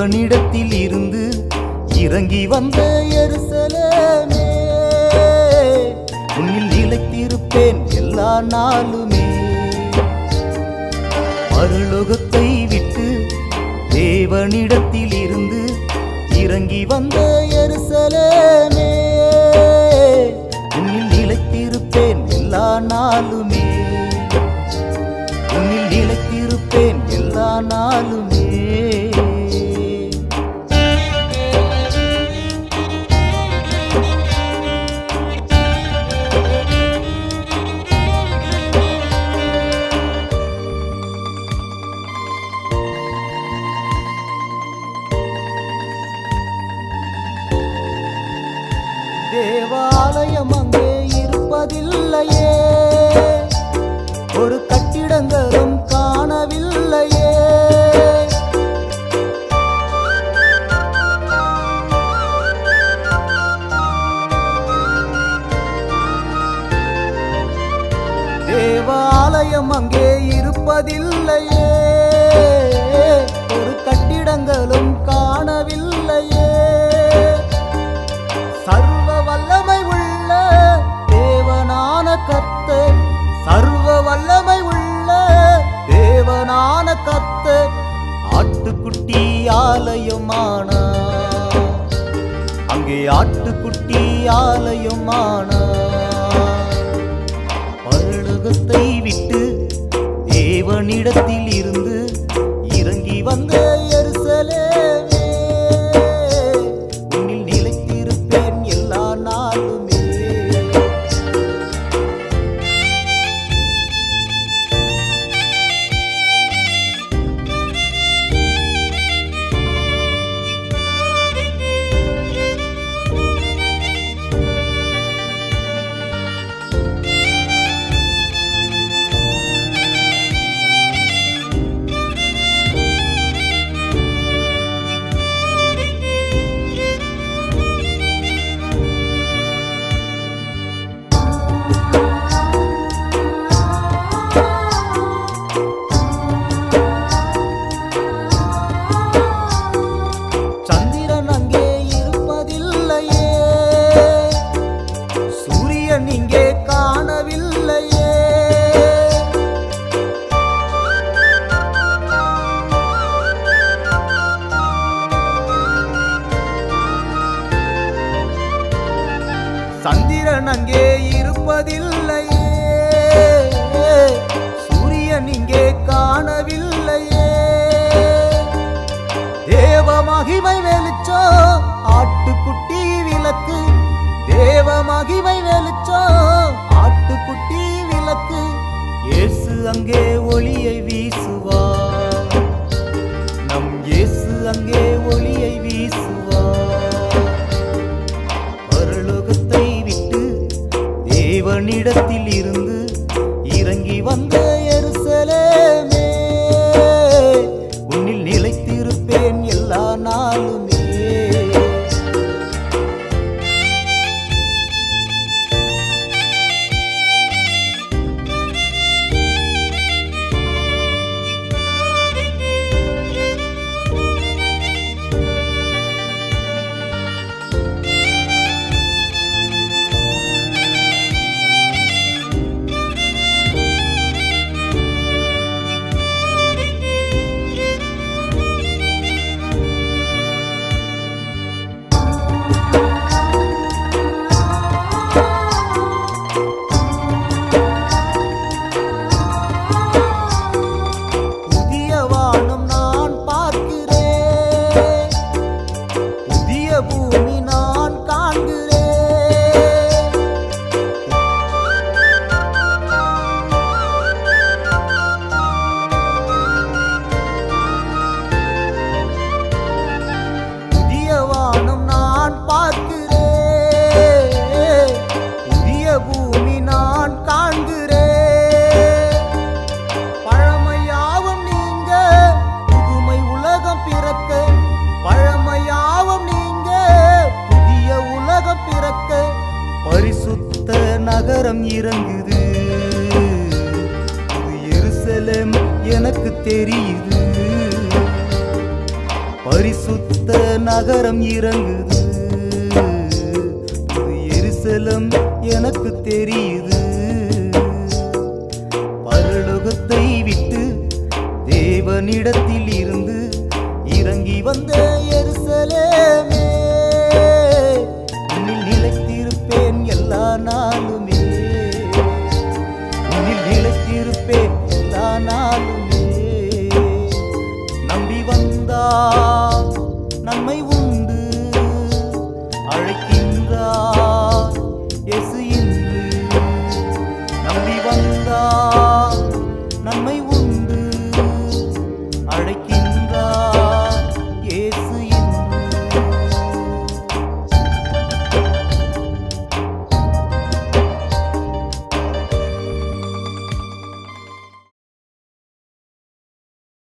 தேவனிடத்தில் இருந்து இறங்கி வந்த எருசலேமே. உன்னில் நிலைத்திருப்பேன் எல்லா நாளுமே. பரலோகத்தை விட்டு தேவனிடத்தில் இருந்து இறங்கி வந்த எருசலேமே. உன்னில் நிலைத்திருப்பேன் எல்லா நாளுமே. உன்னில் நிலைத்திருப்பேன் எல்லா நாளுமே. தேவாலயம் அங்கே இருப்பதில்லையே. ஒரு கட்டிடங்களும் காணவில்லையே. தேவாலயம் அங்கே இருப்பதில்லை. ஆட்டுக்குட்டி ஆலயமானா? பரலோகத்தை விட்டு தேவனிடத்தில் காண்பதில்லையே சூரியன் இங்கே காணவில்லையே. தேவ மகிமை வெளிச்சோ ஆட்டுக்குட்டி விளக்கு. தேவ மகிமை வெளிச்சோ ஆட்டுக்குட்டி விளக்கு. இயேசு அங்கே தேவனிடத்தில் எனக்கு தெரியுது. பரிசுத்த நகரம் இறங்குது. இது எருசலம் எனக்கு தெரியுது. பரலோகத்தை விட்டு தேவனிடத்தில் இருந்து இறங்கி வந்த எரிசலமே உன்னில் நிலைத்திருப்பேன் எல்லா நாளுமே. உன்னில் நிலைத்திருப்பேன் எல்லா நாளும்.